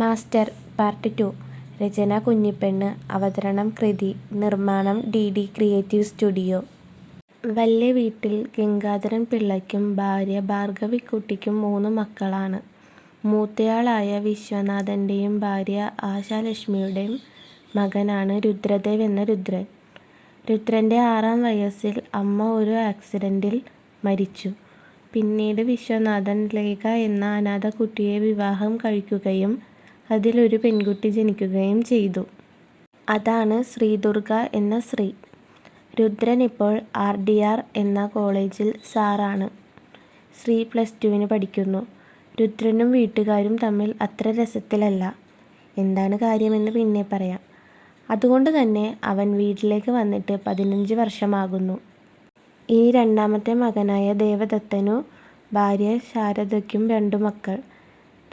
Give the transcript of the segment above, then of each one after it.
Master part two രചന കുഞ്ഞിപ്പെണ്ണ് അവതരണം കൃതി നിർമ്മാണം ഡി ഡി ക്രിയേറ്റീവ് സ്റ്റുഡിയോ വല്യ വീട്ടിൽ ഗംഗാധരൻ പിള്ളയ്ക്കും ഭാര്യ ഭാർഗവിക്കുട്ടിക്കും മൂന്ന് മക്കളാണ്. മൂത്തയാളായ വിശ്വനാഥന്റെയും ഭാര്യ ആശാലക്ഷ്മിയുടെയും മകനാണ് രുദ്രദേവ് എന്ന രുദ്രൻ. രുദ്രന്റെ ആറാം വയസ്സിൽ അമ്മ ഒരു ആക്സിഡന്റിൽ മരിച്ചു. പിന്നീട് വിശ്വനാഥൻ ലേഖ എന്ന അനാഥക്കുട്ടിയെ വിവാഹം കഴിക്കുകയും അതിൽ ഒരു പെൺകുട്ടി ജനിക്കുകയും ചെയ്തു. അതാണ് ശ്രീദുർഗ എന്ന സ്ത്രീ. രുദ്രൻ ഇപ്പോൾ ആർ. ഡി. ആർ. എന്ന കോളേജിൽ സാറാണ്. ശ്രീ പ്ലസ് ടുവിന് പഠിക്കുന്നു. രുദ്രനും വീട്ടുകാരും തമ്മിൽ അത്ര രസത്തിലല്ല. എന്താണ് കാര്യമെന്ന് പിന്നെ പറയാം. അതുകൊണ്ട് തന്നെ അവൻ വീട്ടിലേക്ക് വന്നിട്ട് പതിനഞ്ച് വർഷമാകുന്നു. ഈ രണ്ടാമത്തെ മകനായ ദേവദത്തനു ഭാര്യ ശാരദയ്ക്കും രണ്ടു മക്കൾ.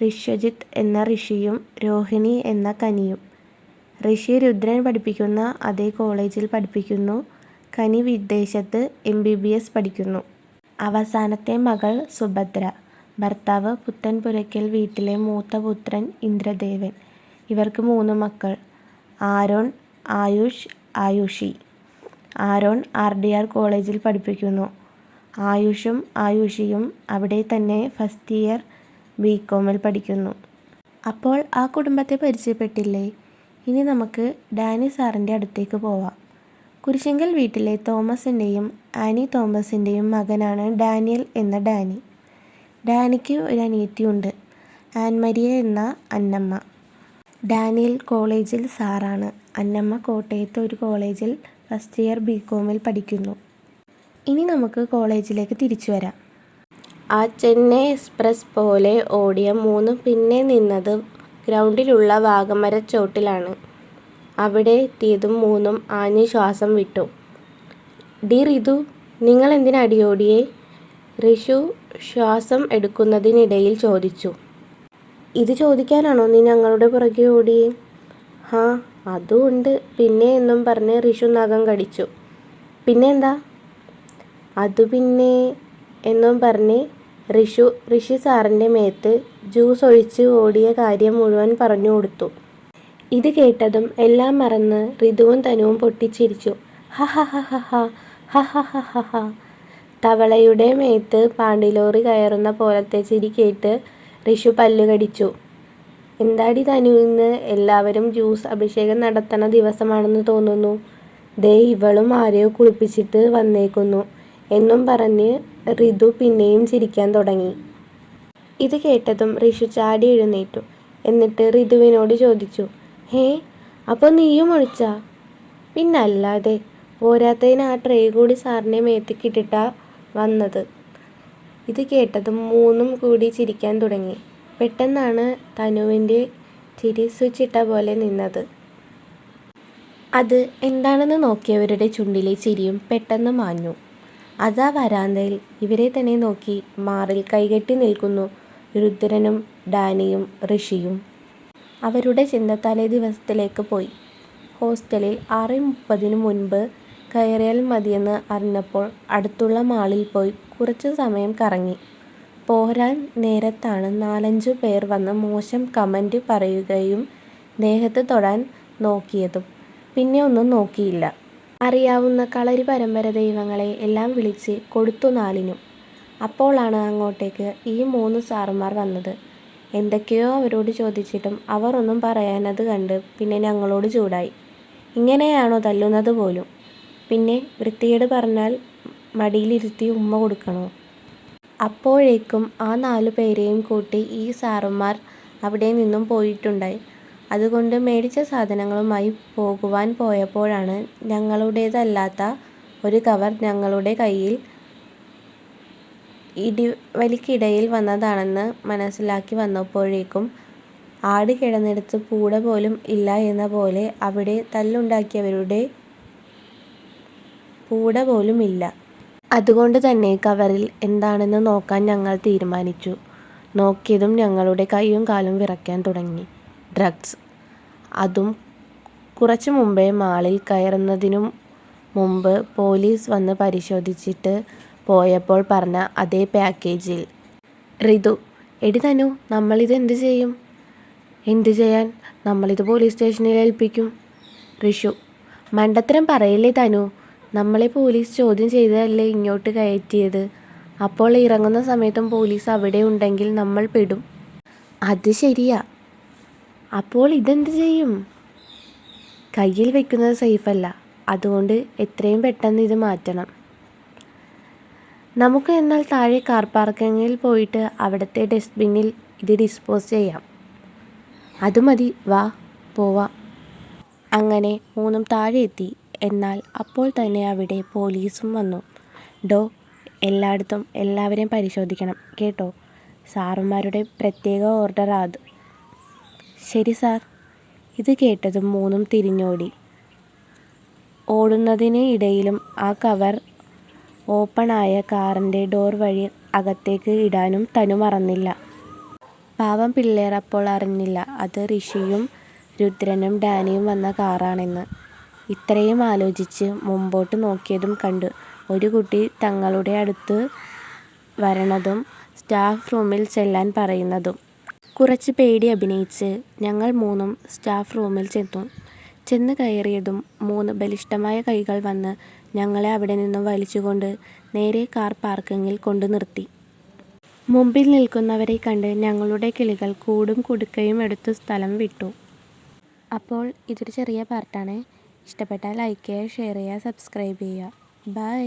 ഋഷ്യജിത്ത് എന്ന ഋഷിയും രോഹിണി എന്ന കനിയും. ഋഷി രുദ്രൻ പഠിപ്പിക്കുന്ന അതേ കോളേജിൽ പഠിപ്പിക്കുന്നു. കനി വിദേശത്ത് എം. ബി. ബി. എസ്. പഠിക്കുന്നു. അവസാനത്തെ മകൾ സുഭദ്ര. ഭർത്താവ് പുത്തൻപുരയ്ക്കൽ വീട്ടിലെ മൂത്ത പുത്രൻ ഇന്ദ്രദേവൻ. ഇവർക്ക് മൂന്ന് മക്കൾ. Aaron, Ayush, Ayushi. Aaron R. D. R. കോളേജിൽ പഠിപ്പിക്കുന്നു ആയുഷും ആയുഷിയും അവിടെ തന്നെ ഫസ്റ്റ് ഇയർ ബി. കോമിൽ പഠിക്കുന്നു. അപ്പോൾ ആ കുടുംബത്തെ പരിചയപ്പെട്ടില്ലേ. ഇനി നമുക്ക് ഡാനി സാറിന്റെ അടുത്തേക്ക് പോവാം. കുരിശിങ്കൽ വീട്ടിലെ തോമസിന്റെയും ആനി തോമസിന്റെയും മകനാണ് ഡാനിയൽ എന്ന ഡാനി. ഡാനിക്ക് ഒരു അനിയത്തിയുണ്ട്. ആൻമരിയ എന്ന അന്നമ്മ. ഡാനിയൽ കോളേജിൽ സാറാണ്. അന്നമ്മ കോട്ടയത്ത് ഒരു കോളേജിൽ ഫസ്റ്റ് ഇയർ ബി. കോമിൽ പഠിക്കുന്നു. ഇനി നമുക്ക് കോളേജിലേക്ക് തിരിച്ചു വരാം. ആ ചെന്നൈ എക്സ്പ്രസ് പോലെ ഓടിയ മൂന്നും പിന്നെ നിന്നത് ഗ്രൗണ്ടിലുള്ള വാഗമരച്ചോട്ടിലാണ്. അവിടെ എത്തിയതും മൂന്നും ആഞ്ഞു ശ്വാസം വിട്ടു. "ഡി റിതു, നിങ്ങൾ എന്തിനടിയോടിയെ " റിഷു ശ്വാസം എടുക്കുന്നതിനിടയിൽ ചോദിച്ചു. "ഇത് ചോദിക്കാനാണോ നീ ഞങ്ങളുടെ പുറകെ ഓടിയെ " "ഹാ അതും ഉണ്ട് പിന്നെ എന്നും പറഞ്ഞ് റിഷു നഖം കടിച്ചു. "പിന്നെന്താ? " "അതു പിന്നെ " എന്നും പറഞ്ഞ് റിഷു ഋഷി സാറിന്റെ മേത്ത് ജ്യൂസ് ഒഴിച്ച് ഓടിയ കാര്യം മുഴുവൻ പറഞ്ഞു കൊടുത്തു. ഇത് കേട്ടതും എല്ലാം മറന്ന് ഋതുവും തനുവും പൊട്ടിച്ചിരിച്ചു. ഹ ഹ ഹ ഹ ഹ തവളയുടെ മേത്ത് പാണ്ടിലോറി കയറുന്ന പോലത്തെ ചിരി കേട്ട് ഋഷു പല്ലുകടിച്ചു എന്താടി തനൂ ഇന്ന് എല്ലാവരും ജ്യൂസ് അഭിഷേകം നടത്തണ ദിവസമാണെന്ന് തോന്നുന്നു. ദേ ഇവളും ആരെയോ കുളിപ്പിച്ചിട്ട് വന്നേക്കുന്നു. " എന്നും പറഞ്ഞ് റിതു പിന്നെയും ചിരിക്കാൻ തുടങ്ങി. ഇത് കേട്ടതും റിഷു ചാടി എഴുന്നേറ്റു. എന്നിട്ട് റിതുവിനോട് ചോദിച്ചു. "ഹേ അപ്പോൾ നീയും ഒഴിച്ച " "പിന്നല്ലാതെ. പോരാത്തതിന് ആ ട്രേ കൂടി സാറിനെ മേത്തിക്കിട്ടിട്ടാ വന്നത്. " ഇത് കേട്ടതും മൂന്നും കൂടി ചിരിക്കാൻ തുടങ്ങി. പെട്ടെന്നാണ് തനുവിന്റെ ചിരി സ്വിച്ച് ഇട്ട പോലെ നിന്നത്. അത് എന്താണെന്ന് നോക്കിയവരുടെ ചുണ്ടിലെ ചിരിയും പെട്ടെന്ന് മാഞ്ഞു. അതാ വരാന്തയിൽ ഇവരെ തന്നെ നോക്കി മാറിൽ കൈകെട്ടി നിൽക്കുന്നു രുദ്രനും ഡാനിയും ഋഷിയും. അവരുടെ ചിന്ത തലേ ദിവസത്തിലേക്ക് പോയി. ഹോസ്റ്റലിൽ ആറ് മുപ്പതിന് മുൻപ് കയറിയാൽ മതിയെന്ന് അറിഞ്ഞപ്പോൾ അടുത്തുള്ള മാളിൽ പോയി കുറച്ച് സമയം കറങ്ങി. പോരാൻ നേരത്താണ് നാലഞ്ചു പേർ വന്ന് മോശം കമന്റ് പറയുകയും ദേഹത്ത് തൊടാൻ നോക്കിയതും. പിന്നെ ഒന്നും നോക്കിയില്ല. അറിയാവുന്ന കളരി പരമ്പര ദൈവങ്ങളെ എല്ലാം വിളിച്ച് കൊടുത്തു നാലിനും. അപ്പോളാണ് അങ്ങോട്ടേക്ക് ഈ മൂന്ന് സാറുമാർ വന്നത്. എന്തൊക്കെയോ അവരോട് ചോദിച്ചിട്ടും അവർ ഒന്നും പറയാനത് കണ്ട് പിന്നെ ഞങ്ങളോട് ചൂടായി. ഇങ്ങനെയാണോ തല്ലുന്നത് പോലും. പിന്നെ വൃത്തികേട് പറഞ്ഞാൽ മടിയിലിരുത്തി ഉമ്മ കൊടുക്കണോ? അപ്പോഴേക്കും ആ നാലു പേരെയും കൂട്ടി ഈ സാറുമാർ അവിടെ നിന്നും പോയിട്ടുണ്ടായി. അതുകൊണ്ട് മേടിച്ച സാധനങ്ങളുമായി പോകുവാൻ പോയപ്പോഴാണ് ഞങ്ങളുടേതല്ലാത്ത ഒരു കവർ ഞങ്ങളുടെ കയ്യിൽ ഇടിവലിക്കിടയിൽ വന്നതാണെന്ന് മനസ്സിലാക്കി വന്നപ്പോഴേക്കും ആട് കിടന്നിടത്ത് പൂട പോലും ഇല്ല എന്ന പോലെ അവിടെ തല്ലുണ്ടാക്കിയവരുടെ പൂട പോലും ഇല്ല. അതുകൊണ്ട് തന്നെ കവറിൽ എന്താണെന്ന് നോക്കാൻ ഞങ്ങൾ തീരുമാനിച്ചു. നോക്കിയതും ഞങ്ങളുടെ കൈയും കാലും വിറയ്ക്കാൻ തുടങ്ങി. ഡ്രഗ്സ്. അതും കുറച്ച് മുമ്പേ മാളിൽ കയറുന്നതിനും മുമ്പ് പോലീസ് വന്ന് പരിശോധിച്ചിട്ട് പോയപ്പോൾ പറഞ്ഞ അതേ പാക്കേജിൽ. റിതു എടി തനു നമ്മളിത് എന്ത് ചെയ്യും? എന്ത് ചെയ്യാൻ നമ്മളിത് പോലീസ് സ്റ്റേഷനിൽ ഏൽപ്പിക്കും ഋഷു മണ്ടത്തരം പറയല്ലേ തനു നമ്മളെ പോലീസ് ചോദ്യം ചെയ്തതല്ലേ ഇങ്ങോട്ട് കയറ്റിയത് അപ്പോൾ ഇറങ്ങുന്ന സമയത്തും പോലീസ് അവിടെ ഉണ്ടെങ്കിൽ നമ്മൾ പെടും അത് ശരിയാ അപ്പോൾ ഇതെന്ത് ചെയ്യും? കയ്യിൽ വെക്കുന്നത് സേഫല്ല. അതുകൊണ്ട് എത്രയും പെട്ടെന്ന് ഇത് മാറ്റണം. നമുക്ക് എന്നാൽ താഴെ കാർ പാർക്കിങ്ങിൽ പോയിട്ട് അവിടുത്തെ ഡസ്റ്റ്ബിന്നിൽ ഇത് ഡിസ്പോസ് ചെയ്യാം. അത് മതി. വാ പോവാം. അങ്ങനെ മൂന്നും താഴെ എത്തി. എന്നാൽ അപ്പോൾ തന്നെ അവിടെ പോലീസും വന്നു. ഡോ എല്ലായിടത്തും എല്ലാവരെയും പരിശോധിക്കണം കേട്ടോ? സാറുമാരുടെ പ്രത്യേക ഓർഡർ അത്. ശരി സാർ. ഇത് കേട്ടതും മൂന്നും തിരിഞ്ഞോടി. ഓടുന്നതിന് ഇടയിലും ആ കവർ ഓപ്പണായ കാറിന്റെ ഡോർ വഴി അകത്തേക്ക് ഇടാനും തനു മറന്നില്ല. പാവം പിള്ളേർ അപ്പോൾ അറിഞ്ഞില്ല അത് ഋഷിയും രുദ്രനും ഡാനിയും വന്ന കാറാണെന്ന്. ഇത്രയും ആലോചിച്ച് മുമ്പോട്ട് നോക്കിയതും കണ്ടു. ഒരു കുട്ടി തങ്ങളുടെ അടുത്ത് വരണതും സ്റ്റാഫ് റൂമിൽ ചെല്ലാൻ പറയുന്നതും. കുറച്ച് പേടി അഭിനയിച്ച് ഞങ്ങൾ മൂന്നും സ്റ്റാഫ് റൂമിൽ ചെന്നു. ചെന്ന് കയറിയതും മൂന്ന് ബലിഷ്ഠമായ കൈകൾ വന്ന് ഞങ്ങളെ അവിടെ നിന്നും വലിച്ചുകൊണ്ട് നേരെ കാർ പാർക്കിങ്ങിൽ കൊണ്ടു നിർത്തി. മുമ്പിൽ നിൽക്കുന്നവരെ കണ്ട് ഞങ്ങളുടെ കിളികൾ കൂടും കുടുക്കയും എടുത്ത് സ്ഥലം വിട്ടു. അപ്പോൾ ഇതൊരു ചെറിയ പാർട്ടാണ്. ഇഷ്ടപ്പെട്ടാൽ ലൈക്ക് ചെയ്യുക ഷെയർ ചെയ്യുക സബ്സ്ക്രൈബ് ചെയ്യുക. ബൈ